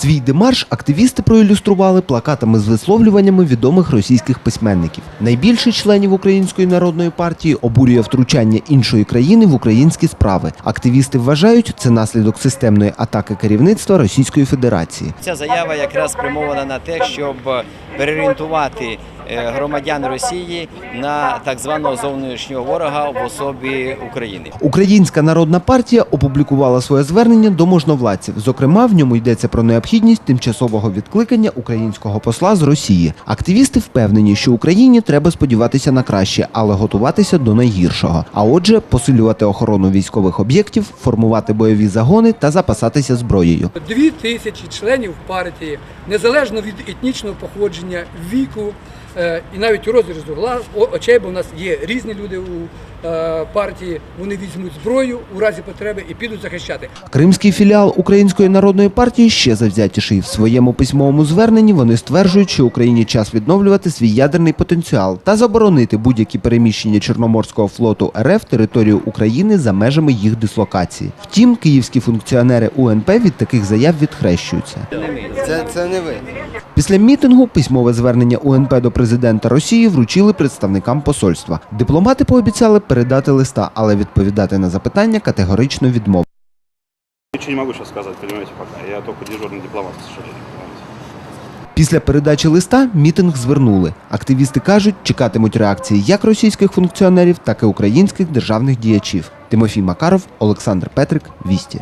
Свій демарш активісти проілюстрували плакатами з висловлюваннями відомих російських письменників. Найбільше членів Української народної партії обурює втручання іншої країни в українські справи. Активісти вважають, це наслідок системної атаки керівництва Російської Федерації. Ця заява якраз спрямована на те, щоб переорієнтувати громадян Росії на так званого зовнішнього ворога в особі України. Українська народна партія опублікувала своє звернення до можновладців. Зокрема, в ньому йдеться про необхідність тимчасового відкликання українського посла з Росії. Активісти впевнені, що Україні треба сподіватися на краще, але готуватися до найгіршого. А отже, посилювати охорону військових об'єктів, формувати бойові загони та запасатися зброєю. Дві тисячі членів партії, незалежно від етнічного походження, віку е, і навіть розрізу глаз, очей, бо в нас є різні люди у е, партії. Вони візьмуть зброю у разі потреби і підуть захищати. Кримський філіал Української народної партії ще завзятіший. В своєму письмовому зверненні вони стверджують, що Україні час відновлювати свій ядерний потенціал та заборонити будь-які переміщення Чорноморського флоту РФ територію України за межами їх дислокації. Втім, київські функціонери УНП від таких заяв відхрещуються. Це, це не ви. Після мітингу письмове звернення УНП до президента Росії вручили представникам посольства. Дипломати пообіцяли передати листа, але відповідати на запитання категорично відмовили. Ничего не могу сейчас сказать, понимаете, пока. Я только дежурный дипломат, к сожалению. Після передачі листа мітинг звернули. Активісти кажуть, чекатимуть реакції як російських функціонерів, так і українських державних діячів. Тимофій Макаров, Олександр Петрик, Вісті.